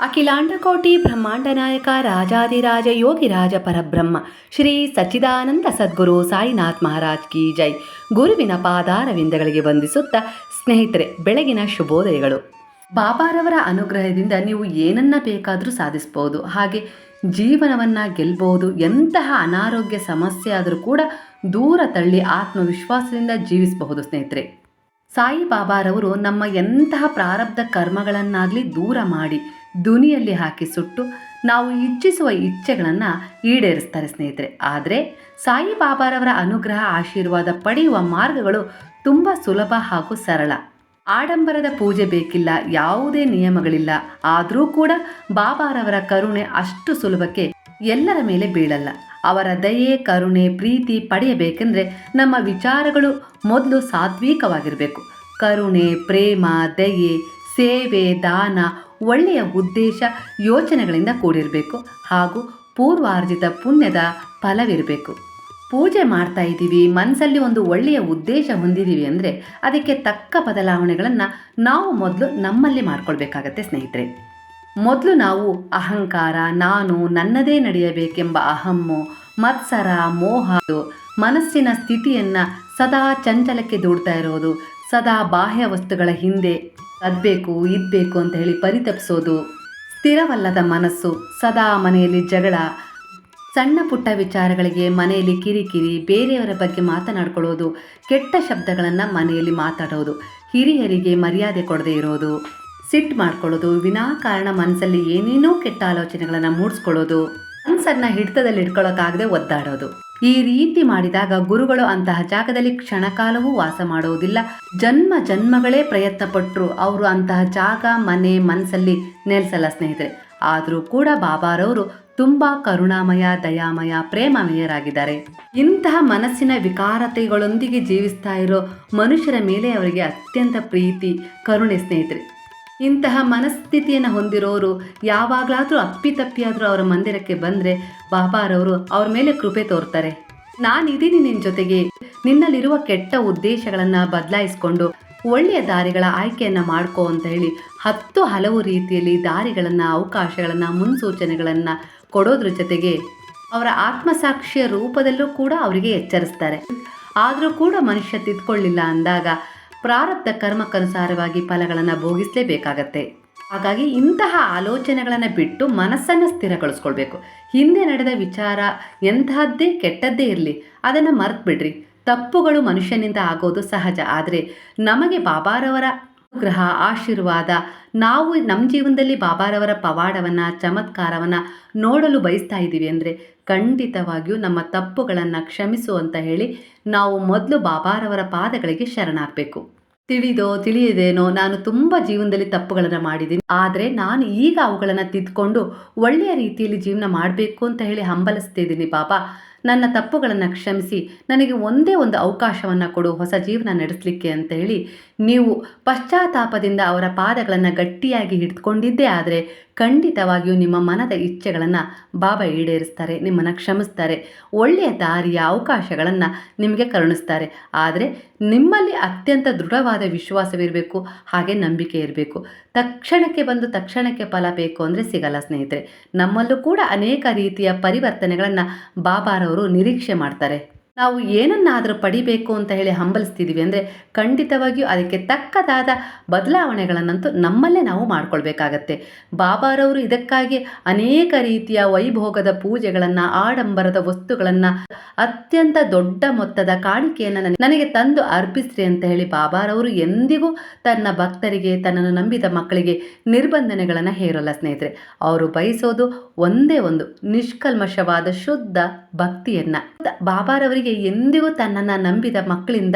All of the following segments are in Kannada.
ಅಖಿಲಾಂಡಕೋಟಿ ಬ್ರಹ್ಮಾಂಡ ನಾಯಕ ರಾಜಾದಿರಾಜ ಯೋಗಿರಾಜ ಪರಬ್ರಹ್ಮ, ಶ್ರೀ ಸಚ್ಚಿದಾನಂದ ಸದ್ಗುರು ಸಾಯಿನಾಥ್ ಮಹಾರಾಜ್ ಕಿ ಜೈ. ಗುರುವಿನ ಪಾದಾರವಿಂದಗಳಿಗೆ ವಂದಿಸುತ್ತಾ ಸ್ನೇಹಿತರೆ, ಬೆಳಗಿನ ಶುಭೋದಯಗಳು. ಬಾಬಾರವರ ಅನುಗ್ರಹದಿಂದ ನೀವು ಏನನ್ನ ಬೇಕಾದರೂ ಸಾಧಿಸ್ಬೋದು. ಹಾಗೆ ಜೀವನವನ್ನು ಗೆಲ್ಬೋದು. ಎಂತಹ ಅನಾರೋಗ್ಯ ಸಮಸ್ಯೆ ಆದರೂ ಕೂಡ ದೂರ ತಳ್ಳಿ ಆತ್ಮವಿಶ್ವಾಸದಿಂದ ಜೀವಿಸಬಹುದು ಸ್ನೇಹಿತರೆ. ಸಾಯಿಬಾಬಾರವರು ನಮ್ಮ ಎಂತಹ ಪ್ರಾರಬ್ಧ ಕರ್ಮಗಳನ್ನಾಗಲಿ ದೂರ ಮಾಡಿ ದುನಿಯಲ್ಲಿ ಹಾಕಿ ಸುಟ್ಟು ನಾವು ಇಚ್ಛಿಸುವ ಇಚ್ಛೆಗಳನ್ನು ಈಡೇರಿಸ್ತಾರೆ ಸ್ನೇಹಿತರೆ. ಆದರೆ ಸಾಯಿಬಾಬಾರವರ ಅನುಗ್ರಹ, ಆಶೀರ್ವಾದ ಪಡೆಯುವ ಮಾರ್ಗಗಳು ತುಂಬ ಸುಲಭ ಹಾಗೂ ಸರಳ. ಆಡಂಬರದ ಪೂಜೆ ಬೇಕಿಲ್ಲ, ಯಾವುದೇ ನಿಯಮಗಳಿಲ್ಲ. ಆದರೂ ಕೂಡ ಬಾಬಾರವರ ಕರುಣೆ ಅಷ್ಟು ಸುಲಭಕ್ಕೆ ಎಲ್ಲರ ಮೇಲೆ ಬೀಳಲ್ಲ. ಅವರ ದಯೆ, ಕರುಣೆ, ಪ್ರೀತಿ ಪಡೆಯಬೇಕೆಂದರೆ ನಮ್ಮ ವಿಚಾರಗಳು ಮೊದಲು ಸಾತ್ವಿಕವಾಗಿರಬೇಕು. ಕರುಣೆ, ಪ್ರೇಮ, ದಯೆ, ಸೇವೆ, ದಾನ ಒಳ್ಳೆಯ ಉದ್ದೇಶ, ಯೋಚನೆಗಳಿಂದ ಕೂಡಿರಬೇಕು ಹಾಗೂ ಪೂರ್ವಾರ್ಜಿತ ಪುಣ್ಯದ ಫಲವಿರಬೇಕು. ಪೂಜೆ ಮಾಡ್ತಾ ಇದ್ದೀವಿ ಮನಸ್ಸಲ್ಲಿ ಒಂದು ಒಳ್ಳೆಯ ಉದ್ದೇಶ ಹೊಂದಿದ್ದೀವಿ ಅಂದರೆ ಅದಕ್ಕೆ ತಕ್ಕ ಬದಲಾವಣೆಗಳನ್ನು ನಾವು ಮೊದಲು ನಮ್ಮಲ್ಲಿ ಮಾಡ್ಕೊಳ್ಬೇಕಾಗತ್ತೆ ಸ್ನೇಹಿತರೆ. ಮೊದಲು ನಾವು ಅಹಂಕಾರ, ನಾನು ನನ್ನದೇ ನಡೆಯಬೇಕೆಂಬ ಅಹಮ್ಮು, ಮತ್ಸರ, ಮೋಹ, ಮನಸ್ಸಿನ ಸ್ಥಿತಿಯನ್ನು ಸದಾ ಚಂಚಲಕ್ಕೆ ದೂಡ್ತಾ ಇರೋದು, ಸದಾ ಬಾಹ್ಯ ವಸ್ತುಗಳ ಹಿಂದೆ ಅದ್ಬೇಕು, ಇದ್ಬೇಕು ಅಂತ ಹೇಳಿ ಪರಿತಪಿಸೋದು. ಸ್ಥಿರವಲ್ಲದ ಮನಸ್ಸು, ಸದಾ ಮನೆಯಲ್ಲಿ ಜಗಳ, ಸಣ್ಣ ಪುಟ್ಟ ವಿಚಾರಗಳಿಗೆ ಮನೆಯಲ್ಲಿ ಕಿರಿಕಿರಿ, ಬೇರೆಯವರ ಬಗ್ಗೆ ಮಾತನಾಡ್ಕೊಳ್ಳೋದು, ಕೆಟ್ಟ ಶಬ್ದಗಳನ್ನು ಮನೆಯಲ್ಲಿ ಮಾತಾಡೋದು, ಹಿರಿಯರಿಗೆ ಮರ್ಯಾದೆ ಕೊಡದೇ ಇರೋದು. ಸಿಟ್ಟು ಮಾಡ್ಕೊಳ್ಳೋದು, ವಿನಾಕಾರಣ ಮನಸ್ಸಲ್ಲಿ ಏನೇನೋ ಕೆಟ್ಟ ಆಲೋಚನೆಗಳನ್ನು ಮೂಡಿಸ್ಕೊಳ್ಳೋದು ಮನಸ್ಸನ್ನು ಹಿಡಿತದಲ್ಲಿ ಇಟ್ಕೊಳ್ಳೋಕ್ಕಾಗದೆ ಒದ್ದಾಡೋದು. ಈ ರೀತಿ ಮಾಡಿದಾಗ ಗುರುಗಳು ಅಂತಹ ಜಾಗದಲ್ಲಿ ಕ್ಷಣಕಾಲವೂ ವಾಸ ಮಾಡುವುದಿಲ್ಲ ಜನ್ಮ ಜನ್ಮಗಳೇ ಪ್ರಯತ್ನ ಪಟ್ಟರು ಅವರು ಅಂತಹ ಜಾಗ, ಮನೆ ಮನಸ್ಸಲ್ಲಿ ನೆಲೆಸಲ್ಲ ಸ್ನೇಹಿತರೆ. ಆದರೂ ಕೂಡ ಬಾಬಾರವರು ತುಂಬ ಕರುಣಾಮಯ, ದಯಾಮಯ, ಪ್ರೇಮಮಯರಾಗಿದ್ದಾರೆ. ಇಂತಹ ಮನಸ್ಸಿನ ವಿಕಾರತೆಗಳೊಂದಿಗೆ ಜೀವಿಸ್ತಾ ಇರೋ ಮನುಷ್ಯರ ಮೇಲೆ ಅವರಿಗೆ ಅತ್ಯಂತ ಪ್ರೀತಿ, ಕರುಣೆ ಸ್ನೇಹಿತರೆ. ಇಂತಹ ಮನಸ್ಥಿತಿಯನ್ನು ಹೊಂದಿರೋರು, ಯಾವಾಗಲಾದರೂ ಅಪ್ಪಿತಪ್ಪಿಯಾದರೂ ಅವರ ಮಂದಿರಕ್ಕೆ ಬಂದರೆ ಬಾಬಾರವರು ಅವ್ರ ಮೇಲೆ ಕೃಪೆ ತೋರ್ತಾರೆ. ನಾನಿದ್ದೀನಿ ನಿನ್ನ ಜೊತೆಗೆ. ನಿನ್ನಲ್ಲಿರುವ ಕೆಟ್ಟ ಉದ್ದೇಶಗಳನ್ನು ಬದಲಾಯಿಸಿಕೊಂಡು ಒಳ್ಳೆಯ ದಾರಿಗಳ ಆಯ್ಕೆಯನ್ನು ಮಾಡ್ಕೋ ಅಂತ ಹೇಳಿ ಹತ್ತು ಹಲವು ರೀತಿಯಲ್ಲಿ ದಾರಿಗಳನ್ನು, ಅವಕಾಶಗಳನ್ನು, ಮುನ್ಸೂಚನೆಗಳನ್ನು ಕೊಡೋದ್ರ ಜೊತೆಗೆ ಅವರ ಆತ್ಮಸಾಕ್ಷಿಯ ರೂಪದಲ್ಲೂ ಕೂಡ ಅವರಿಗೆ ಎಚ್ಚರಿಸ್ತಾರೆ. ಆದರೂ ಕೂಡ ಮನುಷ್ಯ ತಿದ್ಕೊಳ್ಳಿಲ್ಲ ಅಂದಾಗ ಪ್ರಾರಬ್ಧ ಕರ್ಮಕ್ಕನುಸಾರವಾಗಿ ಫಲಗಳನ್ನು ಭೋಗಿಸಲೇಬೇಕಾಗತ್ತೆ. ಹಾಗಾಗಿ ಇಂತಹ ಆಲೋಚನೆಗಳನ್ನು ಬಿಟ್ಟು ಮನಸ್ಸನ್ನು ಸ್ಥಿರಗೊಳಿಸ್ಕೊಳ್ಬೇಕು. ಹಿಂದೆ ನಡೆದ ವಿಚಾರ ಎಂತಹದ್ದೇ ಕೆಟ್ಟದ್ದೇ ಇರಲಿ, ಅದನ್ನು ಮರ್ತು ಬಿಡ್ರಿ ತಪ್ಪುಗಳು ಮನುಷ್ಯನಿಂದ ಆಗೋದು ಸಹಜ, ಆದರೆ ನಮಗೆ ಬಾಬಾರವರ ಅನುಗ್ರಹ, ಆಶೀರ್ವಾದ, ನಾವು ನಮ್ಮ ಜೀವನದಲ್ಲಿ ಬಾಬಾರವರ ಪವಾಡವನ್ನು, ಚಮತ್ಕಾರವನ್ನು ನೋಡಲು ಬಯಸ್ತಾ ಇದ್ದೀವಿ ಅಂದರೆ ಖಂಡಿತವಾಗಿಯೂ ನಮ್ಮ ತಪ್ಪುಗಳನ್ನು ಕ್ಷಮಿಸು ಅಂತ ಹೇಳಿ ನಾವು ಮೊದಲು ಬಾಬಾರವರ ಪಾದಗಳಿಗೆ ಶರಣಾಗಬೇಕು. ತಿಳಿದೋ ತಿಳಿಯದೇನೋ ನಾನು ತುಂಬ ಜೀವನದಲ್ಲಿ ತಪ್ಪುಗಳನ್ನು ಮಾಡಿದ್ದೀನಿ. ಆದರೆ ನಾನು ಈಗ ಅವುಗಳನ್ನು ತಿದ್ಕೊಂಡು ಒಳ್ಳೆಯ ರೀತಿಯಲ್ಲಿ ಜೀವನ ಮಾಡಬೇಕು ಅಂತ ಹೇಳಿ ಹಂಬಲಿಸ್ತಿದ್ದೀನಿ ಬಾಬಾ ನನ್ನ ತಪ್ಪುಗಳನ್ನು ಕ್ಷಮಿಸಿ ನನಗೆ ಒಂದೇ ಒಂದು ಅವಕಾಶವನ್ನು ಕೊಡು, ಹೊಸ ಜೀವನ ನಡೆಸಲಿಕ್ಕೆ ಅಂತ ಹೇಳಿ ನೀವು ಪಶ್ಚಾತ್ತಾಪದಿಂದ ಅವರ ಪಾದಗಳನ್ನು ಗಟ್ಟಿಯಾಗಿ ಹಿಡಿದುಕೊಂಡಿದ್ದೇ ಆದರೆ ಖಂಡಿತವಾಗಿಯೂ ನಿಮ್ಮ ಮನದ ಇಚ್ಛೆಗಳನ್ನು ಬಾಬಾ ಈಡೇರಿಸ್ತಾರೆ, ನಿಮ್ಮನ್ನು ಕ್ಷಮಿಸ್ತಾರೆ, ಒಳ್ಳೆಯ ದಾರಿಯ ಅವಕಾಶಗಳನ್ನು ನಿಮಗೆ ಕರುಣಿಸ್ತಾರೆ. ಆದರೆ ನಿಮ್ಮಲ್ಲಿ ಅತ್ಯಂತ ದೃಢವಾದ ವಿಶ್ವಾಸವಿರಬೇಕು, ಹಾಗೆ ನಂಬಿಕೆ ಇರಬೇಕು. ತಕ್ಷಣಕ್ಕೆ ಬಂದು ತಕ್ಷಣಕ್ಕೆ ಫಲ ಬೇಕು ಅಂದರೆ ಸಿಗಲ್ಲ ಸ್ನೇಹಿತರೆ. ನಮ್ಮಲ್ಲೂ ಕೂಡ ಅನೇಕ ರೀತಿಯ ಪರಿವರ್ತನೆಗಳನ್ನು ಬಾಬಾರವರು ನಿರೀಕ್ಷೆ ಮಾಡ್ತಾರೆ. ನಾವು ಏನನ್ನಾದರೂ ಪಡಿಬೇಕು ಅಂತ ಹೇಳಿ ಹಂಬಲಿಸ್ತಿದ್ದೀವಿ ಅಂದರೆ ಖಂಡಿತವಾಗಿಯೂ ಅದಕ್ಕೆ ತಕ್ಕದಾದ ಬದಲಾವಣೆಗಳನ್ನಂತೂ ನಮ್ಮಲ್ಲೇ ನಾವು ಮಾಡಿಕೊಳ್ಬೇಕಾಗತ್ತೆ. ಬಾಬಾರವರು ಇದಕ್ಕಾಗಿ ಅನೇಕ ರೀತಿಯ ವೈಭೋಗದ ಪೂಜೆಗಳನ್ನು, ಆಡಂಬರದ ವಸ್ತುಗಳನ್ನು, ಅತ್ಯಂತ ದೊಡ್ಡ ಮೊತ್ತದ ಕಾಣಿಕೆಯನ್ನು ನನಗೆ ತಂದು ಅರ್ಪಿಸ್ರಿ ಅಂತ ಹೇಳಿ ಬಾಬಾರವರು ಎಂದಿಗೂ ತನ್ನ ಭಕ್ತರಿಗೆ, ತನ್ನನ್ನು ನಂಬಿದ ಮಕ್ಕಳಿಗೆ ನಿರ್ಬಂಧನೆಗಳನ್ನು ಹೇರಲ್ಲ ಸ್ನೇಹಿತರೆ. ಅವರು ಬಯಸೋದು ಒಂದೇ ಒಂದು ನಿಷ್ಕಲ್ಮಶವಾದ ಶುದ್ಧ ಭಕ್ತಿಯನ್ನು. ಬಾಬಾರವರಿಗೆ ಎಂದಿಗೂ ತನ್ನನ್ನು ನಂಬಿದ ಮಕ್ಕಳಿಂದ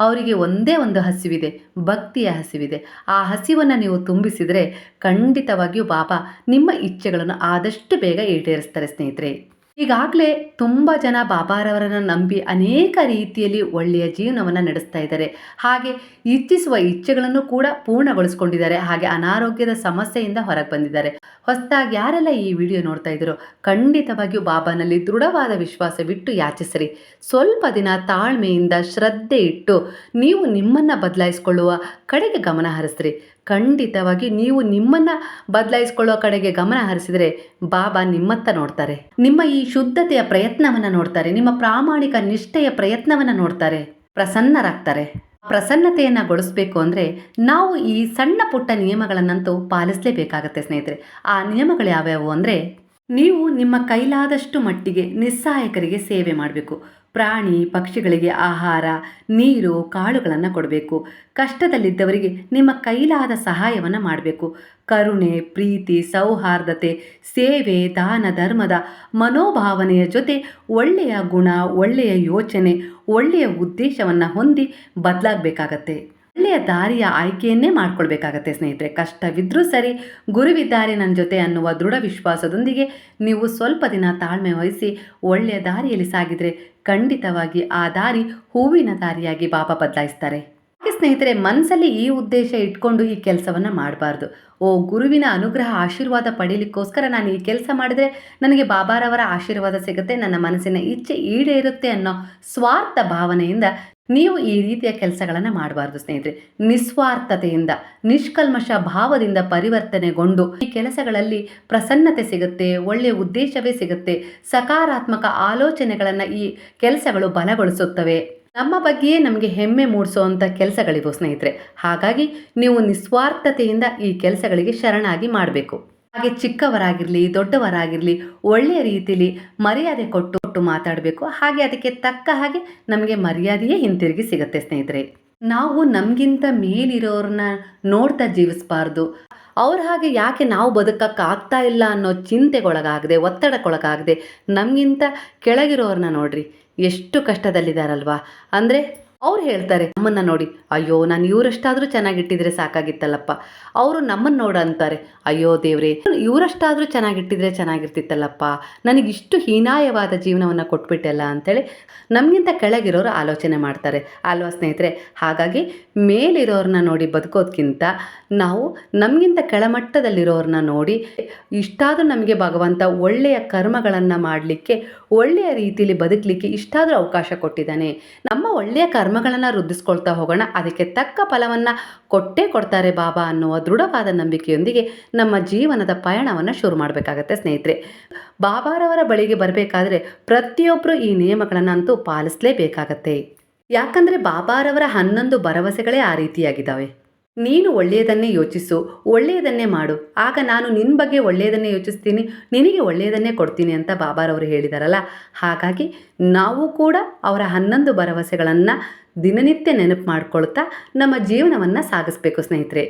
ಅವರಿಗೆ ಒಂದೇ ಒಂದು ಹಸಿವಿದೆ, ಭಕ್ತಿಯ ಹಸಿವಿದೆ. ಆ ಹಸಿವನ್ನು ನೀವು ತುಂಬಿಸಿದರೆ ಖಂಡಿತವಾಗಿಯೂ ಬಾಬಾ ನಿಮ್ಮ ಇಚ್ಛೆಗಳನ್ನು ಆದಷ್ಟು ಬೇಗ ಈಡೇರಿಸ್ತಾರೆ ಸ್ನೇಹಿತರೆ. ಈಗಾಗಲೇ ತುಂಬ ಜನ ಬಾಬಾರವರನ್ನು ನಂಬಿ ಅನೇಕ ರೀತಿಯಲ್ಲಿ ಒಳ್ಳೆಯ ಜೀವನವನ್ನು ನಡೆಸ್ತಾ ಇದ್ದಾರೆ. ಹಾಗೆ ಇಚ್ಛಿಸುವ ಇಚ್ಛೆಗಳನ್ನು ಕೂಡ ಪೂರ್ಣಗೊಳಿಸ್ಕೊಂಡಿದ್ದಾರೆ. ಹಾಗೆ ಅನಾರೋಗ್ಯದ ಸಮಸ್ಯೆಯಿಂದ ಹೊರಗೆ ಬಂದಿದ್ದಾರೆ. ಹೊಸದಾಗಿ ಯಾರೆಲ್ಲ ಈ ವಿಡಿಯೋ ನೋಡ್ತಾ ಇದ್ದೀರೋ ಖಂಡಿತವಾಗಿಯೂ ಬಾಬಾನಲ್ಲಿ ದೃಢವಾದ ವಿಶ್ವಾಸವಿಟ್ಟು ಯಾಚಿಸ್ರಿ ಸ್ವಲ್ಪ ದಿನ ತಾಳ್ಮೆಯಿಂದ ಶ್ರದ್ಧೆ ಇಟ್ಟು ನೀವು ನಿಮ್ಮನ್ನು ಬದಲಾಯಿಸಿಕೊಳ್ಳುವ ಕಡೆಗೆ ಗಮನ ಹರಿಸ್ರಿ. ಖಂಡಿತವಾಗಿ ನೀವು ನಿಮ್ಮನ್ನು ಬದಲಾಯಿಸ್ಕೊಳ್ಳೋ ಕಡೆಗೆ ಗಮನ ಹರಿಸಿದರೆ ಬಾಬಾ ನಿಮ್ಮತ್ತ ನೋಡ್ತಾರೆ. ನಿಮ್ಮ ಈ ಶುದ್ಧತೆಯ ಪ್ರಯತ್ನವನ್ನು ನೋಡ್ತಾರೆ. ನಿಮ್ಮ ಪ್ರಾಮಾಣಿಕ ನಿಷ್ಠೆಯ ಪ್ರಯತ್ನವನ್ನು ನೋಡ್ತಾರೆ. ಪ್ರಸನ್ನರಾಗ್ತಾರೆ. ಪ್ರಸನ್ನತೆಯನ್ನು ಗೊಳಿಸ್ಬೇಕು ಅಂದರೆ ನಾವು ಈ ಸಣ್ಣ ಪುಟ್ಟ ನಿಯಮಗಳನ್ನಂತೂ ಪಾಲಿಸಲೇಬೇಕಾಗತ್ತೆ ಸ್ನೇಹಿತರೆ. ಆ ನಿಯಮಗಳು ಯಾವ್ಯಾವು ಅಂದರೆ ನೀವು ನಿಮ್ಮ ಕೈಲಾದಷ್ಟು ಮಟ್ಟಿಗೆ ನಿಸ್ಸಹಾಯಕರಿಗೆ ಸೇವೆ ಮಾಡಬೇಕು. ಪ್ರಾಣಿ, ಪಕ್ಷಿಗಳಿಗೆ ಆಹಾರ, ನೀರು, ಕಾಳುಗಳನ್ನು ಕೊಡಬೇಕು. ಕಷ್ಟದಲ್ಲಿದ್ದವರಿಗೆ ನಿಮ್ಮ ಕೈಲಾದ ಸಹಾಯವನ್ನು ಮಾಡಬೇಕು. ಕರುಣೆ, ಪ್ರೀತಿ, ಸೌಹಾರ್ದತೆ, ಸೇವೆ, ದಾನ, ಧರ್ಮದ ಮನೋಭಾವನೆಯ ಜೊತೆ ಒಳ್ಳೆಯ ಗುಣ, ಒಳ್ಳೆಯ ಯೋಚನೆ, ಒಳ್ಳೆಯ ಉದ್ದೇಶವನ್ನು ಹೊಂದಿ ಬದಲಾಗಬೇಕಾಗತ್ತೆ. ಒಳ್ಳೆಯ ದಾರಿಯ ಆಯ್ಕೆಯನ್ನೇ ಮಾಡ್ಕೊಳ್ಬೇಕಾಗತ್ತೆ ಸ್ನೇಹಿತರೆ. ಕಷ್ಟವಿದ್ರೂ ಸರಿ, ಗುರುವಿದ್ದಾರೆ ನನ್ನ ಜೊತೆ ಅನ್ನುವ ದೃಢ ವಿಶ್ವಾಸದೊಂದಿಗೆ ನೀವು ಸ್ವಲ್ಪ ದಿನ ತಾಳ್ಮೆ ವಹಿಸಿ ಒಳ್ಳೆಯ ದಾರಿಯಲ್ಲಿ ಸಾಗಿದರೆ ಖಂಡಿತವಾಗಿ ಆ ದಾರಿ ಹೂವಿನ ದಾರಿಯಾಗಿ ಬಾಬಾ ಬದಲಾಯಿಸ್ತಾರೆ. ಸ್ನೇಹಿತರೆ ಮನಸ್ಸಲ್ಲಿ ಈ ಉದ್ದೇಶ ಇಟ್ಕೊಂಡು ಈ ಕೆಲಸವನ್ನು ಮಾಡಬಾರ್ದು. ಓ, ಗುರುವಿನ ಅನುಗ್ರಹ, ಆಶೀರ್ವಾದ ಪಡೀಲಿಕ್ಕೋಸ್ಕರ ನಾನು ಈ ಕೆಲಸ ಮಾಡಿದರೆ ನನಗೆ ಬಾಬಾರವರ ಆಶೀರ್ವಾದ ಸಿಗುತ್ತೆ, ನನ್ನ ಮನಸ್ಸಿನ ಇಚ್ಛೆ ಈಡೇರುತ್ತೆ ಅನ್ನೋ ಸ್ವಾರ್ಥ ಭಾವನೆಯಿಂದ ನೀವು ಈ ರೀತಿಯ ಕೆಲಸಗಳನ್ನು ಮಾಡಬಾರ್ದು ಸ್ನೇಹಿತರೆ. ನಿಸ್ವಾರ್ಥತೆಯಿಂದ, ನಿಷ್ಕಲ್ಮಶ ಭಾವದಿಂದ ಪರಿವರ್ತನೆಗೊಂಡು ಈ ಕೆಲಸಗಳಲ್ಲಿ ಪ್ರಸನ್ನತೆ ಸಿಗುತ್ತೆ, ಒಳ್ಳೆಯ ಉದ್ದೇಶವೇ ಸಿಗುತ್ತೆ, ಸಕಾರಾತ್ಮಕ ಆಲೋಚನೆಗಳನ್ನು ಈ ಕೆಲಸಗಳು ಬಲಗೊಳಿಸುತ್ತವೆ. ನಮ್ಮ ಬಗ್ಗೆಯೇ ನಮಗೆ ಹೆಮ್ಮೆ ಮೂಡಿಸುವಂಥ ಕೆಲಸಗಳಿವು ಸ್ನೇಹಿತರೆ. ಹಾಗಾಗಿ ನೀವು ನಿಸ್ವಾರ್ಥತೆಯಿಂದ ಈ ಕೆಲಸಗಳಿಗೆ ಶರಣಾಗಿ ಮಾಡಬೇಕು. ಹಾಗೆ ಚಿಕ್ಕವರಾಗಿರಲಿ, ದೊಡ್ಡವರಾಗಿರಲಿ, ಒಳ್ಳೆಯ ರೀತಿಯಲ್ಲಿ ಮರ್ಯಾದೆ ಕೊಟ್ಟು ಕೊಟ್ಟು ಮಾತಾಡಬೇಕು. ಹಾಗೆ ಅದಕ್ಕೆ ತಕ್ಕ ಹಾಗೆ ನಮಗೆ ಮರ್ಯಾದೆಯೇ ಹಿಂತಿರುಗಿ ಸಿಗುತ್ತೆ ಸ್ನೇಹಿತರೆ. ನಾವು ನಮಗಿಂತ ಮೇಲಿರೋರನ್ನ ನೋಡ್ತಾ ಜೀವಿಸಬಾರ್ದು. ಅವ್ರ ಹಾಗೆ ಯಾಕೆ ನಾವು ಬದುಕಕ್ಕಾಗ್ತಾ ಇಲ್ಲ ಅನ್ನೋ ಚಿಂತೆಗೊಳಗಾಗದೆ, ಒತ್ತಡಕ್ಕೊಳಗಾಗದೆ ನಮಗಿಂತ ಕೆಳಗಿರೋರನ್ನ ನೋಡ್ರಿ. ಎಷ್ಟು ಕಷ್ಟದಲ್ಲಿದ್ದಾರಲ್ವಾ ಅಂದರೆ ಅವ್ರು ಹೇಳ್ತಾರೆ ನಮ್ಮನ್ನು ನೋಡಿ, ಅಯ್ಯೋ, ನಾನು ಇವರಷ್ಟಾದರೂ ಚೆನ್ನಾಗಿಟ್ಟಿದ್ರೆ ಸಾಕಾಗಿತ್ತಲ್ಲಪ್ಪ. ಅವರು ನಮ್ಮನ್ನು ನೋಡು ಅಂತಾರೆ, ಅಯ್ಯೋ ದೇವ್ರೆ, ಇವರಷ್ಟಾದರೂ ಚೆನ್ನಾಗಿಟ್ಟಿದ್ರೆ ಚೆನ್ನಾಗಿರ್ತಿತ್ತಲ್ಲಪ್ಪ. ನನಗಿಷ್ಟು ಹೀನಾಯವಾದ ಜೀವನವನ್ನು ಕೊಟ್ಬಿಟ್ಟಲ್ಲ ಅಂತೇಳಿ ನಮಗಿಂತ ಕೆಳಗಿರೋರು ಆಲೋಚನೆ ಮಾಡ್ತಾರೆ. ಅಲ್ವಾ ಸ್ನೇಹಿತರೆ? ಹಾಗಾಗಿ ಮೇಲಿರೋರನ್ನ ನೋಡಿ ಬದುಕೋದ್ಕಿಂತ ನಾವು ನಮಗಿಂತ ಕೆಳಮಟ್ಟದಲ್ಲಿರೋರನ್ನ ನೋಡಿ ಇಷ್ಟಾದರೂ ನಮಗೆ ಭಗವಂತ ಒಳ್ಳೆಯ ಕರ್ಮಗಳನ್ನು ಮಾಡಲಿಕ್ಕೆ ಒಳ್ಳೆಯ ರೀತಿಯಲ್ಲಿ ಬದುಕಲಿಕ್ಕೆ ಇಷ್ಟಾದರೂ ಅವಕಾಶ ಕೊಟ್ಟಿದ್ದಾನೆ. ನಮ್ಮ ಒಳ್ಳೆಯ ಕರ್ಮಗಳನ್ನು ವೃದ್ಧಿಸ್ಕೊಳ್ತಾ ಹೋಗೋಣ. ಅದಕ್ಕೆ ತಕ್ಕ ಫಲವನ್ನು ಕೊಟ್ಟೇ ಕೊಡ್ತಾರೆ ಬಾಬಾ ಅನ್ನುವ ದೃಢವಾದ ನಂಬಿಕೆಯೊಂದಿಗೆ ನಮ್ಮ ಜೀವನದ ಪಯಣವನ್ನು ಶುರು ಮಾಡಬೇಕಾಗತ್ತೆ ಸ್ನೇಹಿತರೆ. ಬಾಬಾರವರ ಬಳಿಗೆ ಬರಬೇಕಾದ್ರೆ ಪ್ರತಿಯೊಬ್ಬರು ಈ ನಿಯಮಗಳನ್ನಂತೂ ಪಾಲಿಸಲೇಬೇಕಾಗತ್ತೆ. ಯಾಕಂದರೆ ಬಾಬಾರವರ ಹನ್ನೊಂದು ಭರವಸೆಗಳೇ ಆ ರೀತಿಯಾಗಿದ್ದಾವೆ. ನೀನು ಒಳ್ಳೆಯದನ್ನೇ ಯೋಚಿಸು, ಒಳ್ಳೆಯದನ್ನೇ ಮಾಡು. ಆಗ ನಾನು ನಿನ್ನ ಬಗ್ಗೆ ಒಳ್ಳೆಯದನ್ನೇ ಯೋಚಿಸ್ತೀನಿ, ನಿನಗೆ ಒಳ್ಳೆಯದನ್ನೇ ಕೊಡ್ತೀನಿ ಅಂತ ಬಾಬಾರವರು ಹೇಳಿದಾರಲ್ಲ? ಹಾಗಾಗಿ ನಾವು ಕೂಡ ಅವರ ಹನ್ನೊಂದು ಭರವಸೆಗಳನ್ನು ದಿನನಿತ್ಯ ನೆನಪು ಮಾಡ್ಕೊಳ್ತಾ ನಮ್ಮ ಜೀವನವನ್ನು ಸಾಗಿಸ್ಬೇಕು ಸ್ನೇಹಿತರೆ.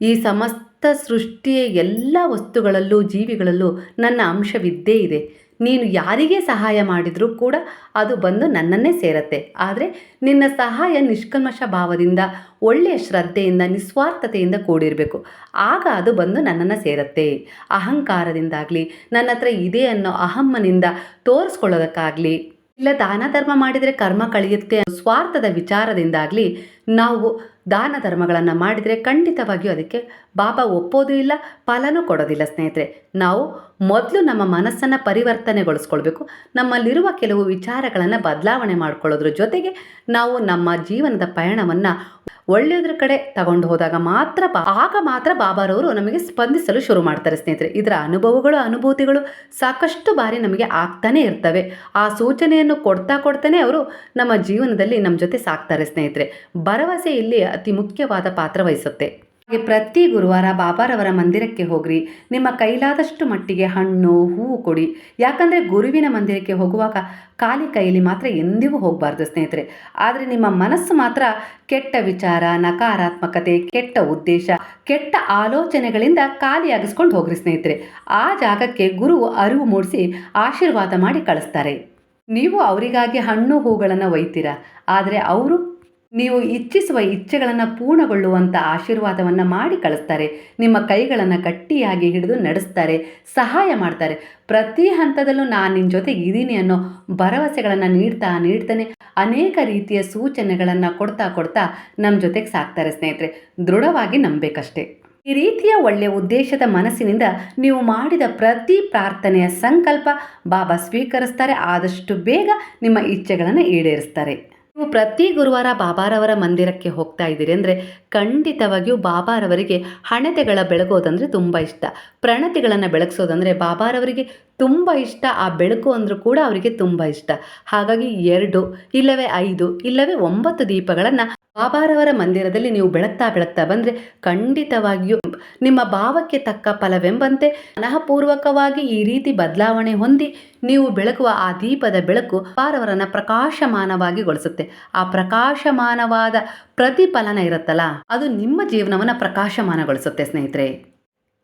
ಈ ಸಮಸ್ತ ಸೃಷ್ಟಿಯ ಎಲ್ಲ ವಸ್ತುಗಳಲ್ಲೂ, ಜೀವಿಗಳಲ್ಲೂ ನನ್ನ ಅಂಶವಿದ್ದೇ ಇದೆ. ನೀನು ಯಾರಿಗೆ ಸಹಾಯ ಮಾಡಿದರೂ ಕೂಡ ಅದು ಬಂದು ನನ್ನನ್ನೇ ಸೇರತ್ತೆ. ಆದರೆ ನಿನ್ನ ಸಹಾಯ ನಿಷ್ಕಲ್ಮಶ ಭಾವದಿಂದ, ಒಳ್ಳೆಯ ಶ್ರದ್ಧೆಯಿಂದ, ನಿಸ್ವಾರ್ಥತೆಯಿಂದ ಕೂಡಿರಬೇಕು. ಆಗ ಅದು ಬಂದು ನನ್ನನ್ನು ಸೇರತ್ತೆ. ಅಹಂಕಾರದಿಂದಾಗಲಿ ನನ್ನ ಹತ್ರ ಇದೆ ಅನ್ನೋ ಅಹಮ್ಮನಿಂದ ತೋರಿಸ್ಕೊಳ್ಳೋದಕ್ಕಾಗಲಿ, ಇಲ್ಲ ದಾನ ಧರ್ಮ ಮಾಡಿದರೆ ಕರ್ಮ ಕಳೆಯುತ್ತೆ ಸ್ವಾರ್ಥದ ವಿಚಾರದಿಂದಾಗಲಿ ನಾವು ದಾನ ಧರ್ಮಗಳನ್ನು ಮಾಡಿದರೆ ಖಂಡಿತವಾಗಿಯೂ ಅದಕ್ಕೆ ಬಾಬಾ ಒಪ್ಪೋದೂ ಇಲ್ಲ, ಫಲನೂ ಕೊಡೋದಿಲ್ಲ ಸ್ನೇಹಿತರೆ. ನಾವು ಮೊದಲು ನಮ್ಮ ಮನಸ್ಸನ್ನು ಪರಿವರ್ತನೆಗೊಳಿಸ್ಕೊಳ್ಬೇಕು. ನಮ್ಮಲ್ಲಿರುವ ಕೆಲವು ವಿಚಾರಗಳನ್ನು ಬದಲಾವಣೆ ಮಾಡ್ಕೊಳ್ಳೋದ್ರ ಜೊತೆಗೆ ನಾವು ನಮ್ಮ ಜೀವನದ ಪಯಣವನ್ನು ಒಳ್ಳೆಯದ್ರ ಕಡೆ ತಗೊಂಡು ಹೋದಾಗ ಮಾತ್ರ ಆಗ ಮಾತ್ರ ಬಾಬಾರವರು ನಮಗೆ ಸ್ಪಂದಿಸಲು ಶುರು ಮಾಡ್ತಾರೆ ಸ್ನೇಹಿತರೆ. ಇದರ ಅನುಭವಗಳು, ಅನುಭೂತಿಗಳು ಸಾಕಷ್ಟು ಬಾರಿ ನಮಗೆ ಆಗ್ತಾನೆ ಇರ್ತವೆ. ಆ ಸೂಚನೆಯನ್ನು ಕೊಡ್ತಾ ಕೊಡ್ತಾನೆ ಅವರು ನಮ್ಮ ಜೀವನದಲ್ಲಿ ನಮ್ಮ ಜೊತೆ ಸಾಕ್ತಾರೆ ಸ್ನೇಹಿತರೆ. ಭರವಸೆ ಇಲ್ಲಿ ಅತಿ ಮುಖ್ಯವಾದ ಪಾತ್ರ ವಹಿಸುತ್ತೆ. ಹಾಗೆ ಪ್ರತಿ ಗುರುವಾರ ಬಾಬಾರವರ ಮಂದಿರಕ್ಕೆ ಹೋಗ್ರಿ. ನಿಮ್ಮ ಕೈಲಾದಷ್ಟು ಮಟ್ಟಿಗೆ ಹಣ್ಣು, ಹೂವು ಕೊಡಿ. ಯಾಕಂದರೆ ಗುರುವಿನ ಮಂದಿರಕ್ಕೆ ಹೋಗುವಾಗ ಖಾಲಿ ಕೈಯಲ್ಲಿ ಮಾತ್ರ ಎಂದಿಗೂ ಹೋಗಬಾರ್ದು ಸ್ನೇಹಿತರೆ. ಆದರೆ ನಿಮ್ಮ ಮನಸ್ಸು ಮಾತ್ರ ಕೆಟ್ಟ ವಿಚಾರ, ನಕಾರಾತ್ಮಕತೆ, ಕೆಟ್ಟ ಉದ್ದೇಶ, ಕೆಟ್ಟ ಆಲೋಚನೆಗಳಿಂದ ಖಾಲಿಯಾಗಿಸ್ಕೊಂಡು ಹೋಗ್ರಿ ಸ್ನೇಹಿತರೆ. ಆ ಜಾಗಕ್ಕೆ ಗುರು ಅರಿವು ಮೂಡಿಸಿ ಆಶೀರ್ವಾದ ಮಾಡಿ ಕಳಿಸ್ತಾರೆ. ನೀವು ಅವರಿಗಾಗಿ ಹಣ್ಣು, ಹೂಗಳನ್ನು ಒಯ್ತೀರಾ? ಆದರೆ ಅವರು ನೀವು ಇಚ್ಛಿಸುವ ಇಚ್ಛೆಗಳನ್ನು ಪೂರ್ಣಗೊಳ್ಳುವಂಥ ಆಶೀರ್ವಾದವನ್ನು ಮಾಡಿ ಕಳಿಸ್ತಾರೆ. ನಿಮ್ಮ ಕೈಗಳನ್ನು ಗಟ್ಟಿಯಾಗಿ ಹಿಡಿದು ನಡೆಸ್ತಾರೆ, ಸಹಾಯ ಮಾಡ್ತಾರೆ. ಪ್ರತಿ ಹಂತದಲ್ಲೂ ನಾನು ನಿನ್ನ ಜೊತೆಗೆ ಇದ್ದೀನಿ ಅನ್ನೋ ಭರವಸೆಗಳನ್ನು ನೀಡ್ತಾ ನೀಡ್ತಾನೆ. ಅನೇಕ ರೀತಿಯ ಸೂಚನೆಗಳನ್ನು ಕೊಡ್ತಾ ಕೊಡ್ತಾ ನಮ್ಮ ಜೊತೆಗೆ ಸಾಕ್ತಾರೆ ಸ್ನೇಹಿತರೆ. ದೃಢವಾಗಿ ನಂಬಬೇಕಷ್ಟೇ ಈ ರೀತಿಯ ಒಳ್ಳೆಯ ಉದ್ದೇಶದ ಮನಸ್ಸಿನಿಂದ ನೀವು ಮಾಡಿದ ಪ್ರತಿ ಪ್ರಾರ್ಥನೆಯ ಸಂಕಲ್ಪ ಬಾಬಾ ಸ್ವೀಕರಿಸ್ತಾರೆ. ಆದಷ್ಟು ಬೇಗ ನಿಮ್ಮ ಇಚ್ಛೆಗಳನ್ನು ಈಡೇರಿಸ್ತಾರೆ. ನೀವು ಪ್ರತಿ ಗುರುವಾರ ಬಾಬಾರವರ ಮಂದಿರಕ್ಕೆ ಹೋಗ್ತಾ ಇದ್ದೀರಿ ಅಂದರೆ ಖಂಡಿತವಾಗಿಯೂ ಬಾಬಾರವರಿಗೆ ಹಣತೆಗಳ ಬೆಳಗೋದಂದರೆ ತುಂಬ ಇಷ್ಟ. ಪ್ರಣತಿಗಳನ್ನು ಬೆಳಗಿಸೋದಂದರೆ ಬಾಬಾರವರಿಗೆ ತುಂಬ ಇಷ್ಟ, ಆ ಬೆಳಕು ಅಂದರೂ ಕೂಡ ಅವರಿಗೆ ತುಂಬ ಇಷ್ಟ. ಹಾಗಾಗಿ ಎರಡು, ಇಲ್ಲವೇ ಐದು, ಇಲ್ಲವೇ ಒಂಬತ್ತು ದೀಪಗಳನ್ನು ಬಾಬಾರವರ ಮಂದಿರದಲ್ಲಿ ನೀವು ಬೆಳಗ್ತಾ ಬೆಳಗ್ತಾ ಬಂದರೆ ಖಂಡಿತವಾಗಿಯೂ ನಿಮ್ಮ ಭಾವಕ್ಕೆ ತಕ್ಕ ಫಲವೆಂಬಂತೆ ಮನಃಪೂರ್ವಕವಾಗಿ ಈ ರೀತಿ ಬದಲಾವಣೆ ಹೊಂದಿ ನೀವು ಬೆಳಗುವ ಆ ದೀಪದ ಬೆಳಕು ಬಾರವರನ್ನ ಪ್ರಕಾಶಮಾನವಾಗಿ ಗೊಳಿಸುತ್ತೆ ಆ ಪ್ರಕಾಶಮಾನವಾದ ಪ್ರತಿಫಲನ ಇರುತ್ತಲ್ಲ, ಅದು ನಿಮ್ಮ ಜೀವನವನ್ನು ಪ್ರಕಾಶಮಾನಗೊಳಿಸುತ್ತೆ ಸ್ನೇಹಿತರೆ.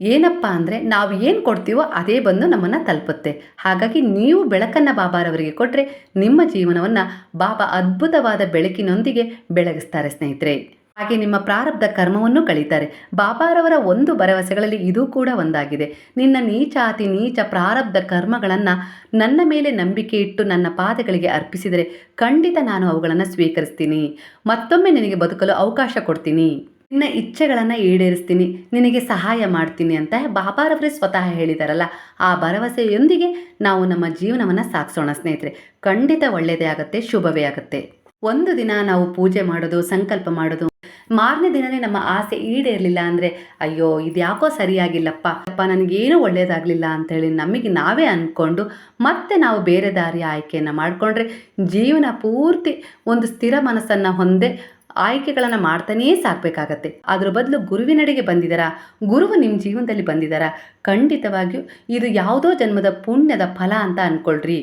ಏನಪ್ಪ ಅಂದರೆ ನಾವು ಏನು ಕೊಡ್ತೀವೋ ಅದೇ ಬಂದು ನಮ್ಮನ್ನು ತಲುಪುತ್ತೆ. ಹಾಗಾಗಿ ನೀವು ಬೆಳಕನ್ನು ಬಾಬಾರವರಿಗೆ ಕೊಟ್ಟರೆ ನಿಮ್ಮ ಜೀವನವನ್ನು ಬಾಬಾ ಅದ್ಭುತವಾದ ಬೆಳಕಿನೊಂದಿಗೆ ಬೆಳಗಿಸ್ತಾರೆ ಸ್ನೇಹಿತರೆ. ಹಾಗೆ ನಿಮ್ಮ ಪ್ರಾರಬ್ಧ ಕರ್ಮವನ್ನು ಕಳೀತಾರೆ. ಬಾಬಾರವರ ಒಂದು ಭರವಸೆಗಳಲ್ಲಿ ಇದು ಕೂಡ ಒಂದಾಗಿದೆ. ನಿನ್ನ ನೀಚಾತಿ ನೀಚ ಪ್ರಾರಬ್ಧ ಕರ್ಮಗಳನ್ನು ನನ್ನ ಮೇಲೆ ನಂಬಿಕೆ ಇಟ್ಟು ನನ್ನ ಪಾದಗಳಿಗೆ ಅರ್ಪಿಸಿದರೆ ಖಂಡಿತ ನಾನು ಅವುಗಳನ್ನು ಸ್ವೀಕರಿಸ್ತೀನಿ. ಮತ್ತೊಮ್ಮೆ ನಿನಗೆ ಬದುಕಲು ಅವಕಾಶ ಕೊಡ್ತೀನಿ. ನಿನ್ನ ಇಚ್ಛೆಗಳನ್ನು ಈಡೇರಿಸ್ತೀನಿ, ನಿನಗೆ ಸಹಾಯ ಮಾಡ್ತೀನಿ ಅಂತ ಬಾಬಾರವರೇ ಸ್ವತಃ ಹೇಳಿದಾರಲ್ಲ, ಆ ಭರವಸೆಯೊಂದಿಗೆ ನಾವು ನಮ್ಮ ಜೀವನವನ್ನು ಸಾಗಿಸೋಣ ಸ್ನೇಹಿತರೆ. ಖಂಡಿತ ಒಳ್ಳೆಯದೇ ಆಗುತ್ತೆ, ಶುಭವೇ ಆಗುತ್ತೆ. ಒಂದು ದಿನ ನಾವು ಪೂಜೆ ಮಾಡೋದು, ಸಂಕಲ್ಪ ಮಾಡೋದು, ಮಾರನೇ ದಿನವೇ ನಮ್ಮ ಆಸೆ ಈಡೇರಲಿಲ್ಲ ಅಂದರೆ, ಅಯ್ಯೋ ಇದು ಯಾಕೋ ಸರಿಯಾಗಿಲ್ಲಪ್ಪ, ಅಪ್ಪ ನನಗೇನೂ ಒಳ್ಳೆಯದಾಗಲಿಲ್ಲ ಅಂಥೇಳಿ ನಮಗೆ ನಾವೇ ಅಂದ್ಕೊಂಡು ಮತ್ತೆ ನಾವು ಬೇರೆ ದಾರಿ ಆಯ್ಕೆಯನ್ನು ಮಾಡಿಕೊಂಡ್ರೆ ಜೀವನ ಪೂರ್ತಿ ಒಂದು ಸ್ಥಿರ ಮನಸ್ಸನ್ನು ಹೊಂದೇ ಆಯ್ಕೆಗಳನ್ನು ಮಾಡ್ತಾನೇ ಸಾಕಬೇಕಾಗತ್ತೆ. ಅದ್ರ ಬದಲು ಗುರುವಿನಡೆಗೆ ಬಂದಿದ್ದಾರಾ ಗುರುವು ನಿಮ್ಮ ಜೀವನದಲ್ಲಿ ಬಂದಿದ್ದಾರಾ ಖಂಡಿತವಾಗಿಯೂ ಇದು ಯಾವುದೋ ಜನ್ಮದ ಪುಣ್ಯದ ಫಲ ಅಂತ ಅಂದ್ಕೊಳ್ರಿ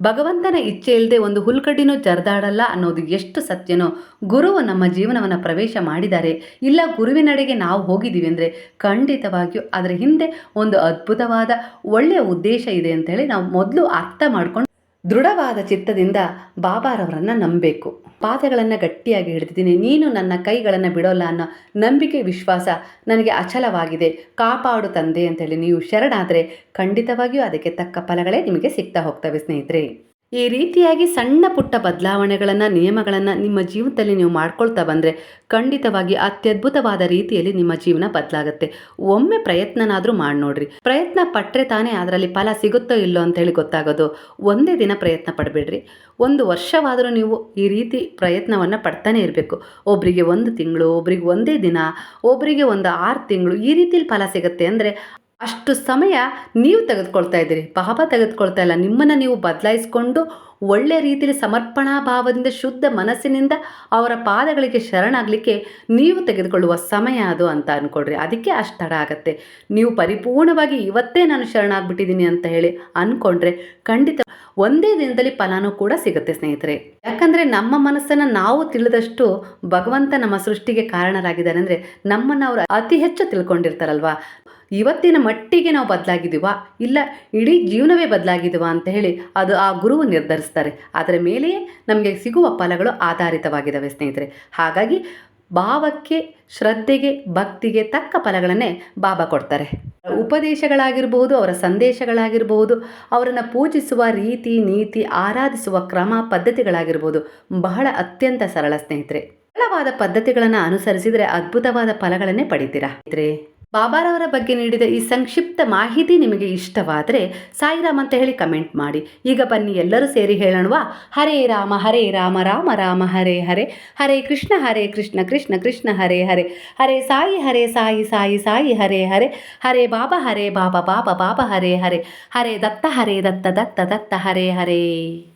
ಭಗವಂತನ ಇಚ್ಛೆ ಇಲ್ಲದೆ ಒಂದು ಹುಲ್ಕಡ್ಡಿನೂ ಜರ್ದಾಡಲ್ಲ ಅನ್ನೋದು ಎಷ್ಟು ಸತ್ಯನೋ, ಗುರುವು ನಮ್ಮ ಜೀವನವನ್ನು ಪ್ರವೇಶ ಮಾಡಿದ್ದಾರೆ. ಇಲ್ಲ ಗುರುವಿನಡೆಗೆ ನಾವು ಹೋಗಿದ್ದೀವಿ ಅಂದರೆ ಖಂಡಿತವಾಗಿಯೂ ಅದರ ಹಿಂದೆ ಒಂದು ಅದ್ಭುತವಾದ ಒಳ್ಳೆಯ ಉದ್ದೇಶ ಇದೆ ಅಂತೇಳಿ ನಾವು ಮೊದಲು ಅರ್ಥ ಮಾಡ್ಕೊಂಡು ದೃಢವಾದ ಚಿತ್ತದಿಂದ ಬಾಬಾರವರನ್ನು ನಂಬಬೇಕು. ಪಾದಗಳನ್ನು ಗಟ್ಟಿಯಾಗಿ ಹಿಡಿದಿದ್ದೀನಿ. ನೀನು ನನ್ನ ಕೈಗಳನ್ನು ಬಿಡೋಲ್ಲ ಅನ್ನೋ ನಂಬಿಕೆ, ವಿಶ್ವಾಸ ನನಗೆ ಅಚಲವಾಗಿದೆ. ಕಾಪಾಡು ತಂದೆ ಅಂತೇಳಿ ನೀವು ಶರಣಾದರೆ ಖಂಡಿತವಾಗಿಯೂ ಅದಕ್ಕೆ ತಕ್ಕ ಫಲಗಳೇ ನಿಮಗೆ ಸಿಗ್ತಾ ಹೋಗ್ತವೆ ಸ್ನೇಹಿತರೆ. ಈ ರೀತಿಯಾಗಿ ಸಣ್ಣ ಪುಟ್ಟ ಬದಲಾವಣೆಗಳನ್ನು, ನಿಯಮಗಳನ್ನು ನಿಮ್ಮ ಜೀವನದಲ್ಲಿ ನೀವು ಮಾಡ್ಕೊಳ್ತಾ ಬಂದರೆ ಖಂಡಿತವಾಗಿ ಅತ್ಯದ್ಭುತವಾದ ರೀತಿಯಲ್ಲಿ ನಿಮ್ಮ ಜೀವನ ಬದಲಾಗುತ್ತೆ. ಒಮ್ಮೆ ಪ್ರಯತ್ನನಾದರೂ ಮಾಡಿ ನೋಡ್ರಿ. ಪ್ರಯತ್ನ ಪಟ್ಟರೆ ತಾನೇ ಅದರಲ್ಲಿ ಫಲ ಸಿಗುತ್ತೋ ಇಲ್ಲೋ ಅಂತೇಳಿ ಗೊತ್ತಾಗೋದು. ಒಂದೇ ದಿನ ಪ್ರಯತ್ನ ಪಡಬೇಡ್ರಿ. ಒಂದು ವರ್ಷವಾದರೂ ನೀವು ಈ ರೀತಿ ಪ್ರಯತ್ನವನ್ನು ಪಡ್ತಾನೆ ಇರಬೇಕು. ಒಬ್ಬರಿಗೆ ಒಂದು ತಿಂಗಳು, ಒಬ್ರಿಗೆ ಒಂದೇ ದಿನ ಒಬ್ಬರಿಗೆ ಒಂದು ಆರು ತಿಂಗಳು ಈ ರೀತಿಲಿ ಫಲ ಸಿಗುತ್ತೆ ಅಂದರೆ ಅಷ್ಟು ಸಮಯ ನೀವು ತೆಗೆದುಕೊಳ್ತಾ ಇದ್ದೀರಿ. ಪಾಪ ತೆಗೆದುಕೊಳ್ತಾ ಇಲ್ಲ. ನಿಮ್ಮನ್ನು ನೀವು ಬದಲಾಯಿಸ್ಕೊಂಡು ಒಳ್ಳೆಯ ರೀತಿಯಲ್ಲಿ ಸಮರ್ಪಣಾ ಭಾವದಿಂದ, ಶುದ್ಧ ಮನಸ್ಸಿನಿಂದ ಅವರ ಪಾದಗಳಿಗೆ ಶರಣಾಗಲಿಕ್ಕೆ ನೀವು ತೆಗೆದುಕೊಳ್ಳುವ ಸಮಯ ಅದು ಅಂತ ಅಂದ್ಕೊಳ್ರಿ ಅದಕ್ಕೆ ಅಷ್ಟು ತಡ ಆಗತ್ತೆ. ನೀವು ಪರಿಪೂರ್ಣವಾಗಿ ಇವತ್ತೇ ನಾನು ಶರಣಾಗ್ಬಿಟ್ಟಿದ್ದೀನಿ ಅಂತ ಹೇಳಿ ಅಂದ್ಕೊಂಡ್ರೆ ಖಂಡಿತ ಒಂದೇ ದಿನದಲ್ಲಿ ಫಲಾನು ಕೂಡ ಸಿಗುತ್ತೆ ಸ್ನೇಹಿತರೆ. ಯಾಕಂದರೆ ನಮ್ಮ ಮನಸ್ಸನ್ನು ನಾವು ತಿಳಿದಷ್ಟು ಭಗವಂತ ನಮ್ಮ ಸೃಷ್ಟಿಗೆ ಕಾರಣರಾಗಿದ್ದಾರೆ ಅಂದರೆ ನಮ್ಮನ್ನು ಅವರು ಅತಿ ಹೆಚ್ಚು ತಿಳ್ಕೊಂಡಿರ್ತಾರಲ್ವಾ? ಇವತ್ತಿನ ಮಟ್ಟಿಗೆ ನಾವು ಬದಲಾಗಿದ್ದೀವಾ? ಇಲ್ಲ, ಇಡೀ ಜೀವನವೇ ಬದಲಾಗಿದ್ದೀವಾ ಅಂತ ಹೇಳಿ ಅದು ಆ ಗುರುವು ನಿರ್ಧರಿಸ್ತಾರೆ. ಅದರ ಮೇಲೆಯೇ ನಮಗೆ ಸಿಗುವ ಫಲಗಳು ಆಧಾರಿತವಾಗಿದ್ದಾವೆ ಸ್ನೇಹಿತರೆ. ಹಾಗಾಗಿ ಭಾವಕ್ಕೆ, ಶ್ರದ್ಧೆಗೆ, ಭಕ್ತಿಗೆ ತಕ್ಕ ಫಲಗಳನ್ನೇ ಬಾಬಾ ಕೊಡ್ತಾರೆ. ಉಪದೇಶಗಳಾಗಿರ್ಬೋದು, ಅವರ ಸಂದೇಶಗಳಾಗಿರ್ಬೋದು, ಅವರನ್ನು ಪೂಜಿಸುವ ರೀತಿ, ನೀತಿ, ಆರಾಧಿಸುವ ಕ್ರಮ, ಪದ್ಧತಿಗಳಾಗಿರ್ಬೋದು ಬಹಳ ಅತ್ಯಂತ ಸರಳ ಸ್ನೇಹಿತರೆ. ಸರಳವಾದ ಪದ್ಧತಿಗಳನ್ನು ಅನುಸರಿಸಿದರೆ ಅದ್ಭುತವಾದ ಫಲಗಳನ್ನೇ ಪಡಿತೀರಾ ಸ್ನೇಹಿತರೆ? ಬಾಬಾರವರ ಬಗ್ಗೆ ನೀಡಿದ ಈ ಸಂಕ್ಷಿಪ್ತ ಮಾಹಿತಿ ನಿಮಗೆ ಇಷ್ಟವಾದರೆ ಸಾಯಿರಾಮ್ ಅಂತ ಹೇಳಿ ಕಮೆಂಟ್ ಮಾಡಿ. ಈಗ ಬನ್ನಿ, ಎಲ್ಲರೂ ಸೇರಿ ಹೇಳೋಣವಾ? ಹರೇ ರಾಮ ಹರೇ ರಾಮ ರಾಮ ರಾಮ, ಹರೇ ಹರೇ. ಹರೇ ಕೃಷ್ಣ ಹರೇ ಕೃಷ್ಣ ಕೃಷ್ಣ ಕೃಷ್ಣ, ಹರೇ ಹರೇ. ಹರೇ ಸಾಯಿ ಹರೇ ಸಾಯಿ ಸಾಯಿ ಸಾಯಿ, ಹರೇ ಹರೇ. ಹರೇ ಬಾಬಾ ಹರೇ ಬಾಬಾ ಬಾಬಾ ಬಾಬಾ, ಹರೇ ಹರೇ. ಹರೇ ದತ್ತ ಹರೇ ದತ್ತ ದತ್ತ ದತ್ತ, ಹರೇ ಹರೇ.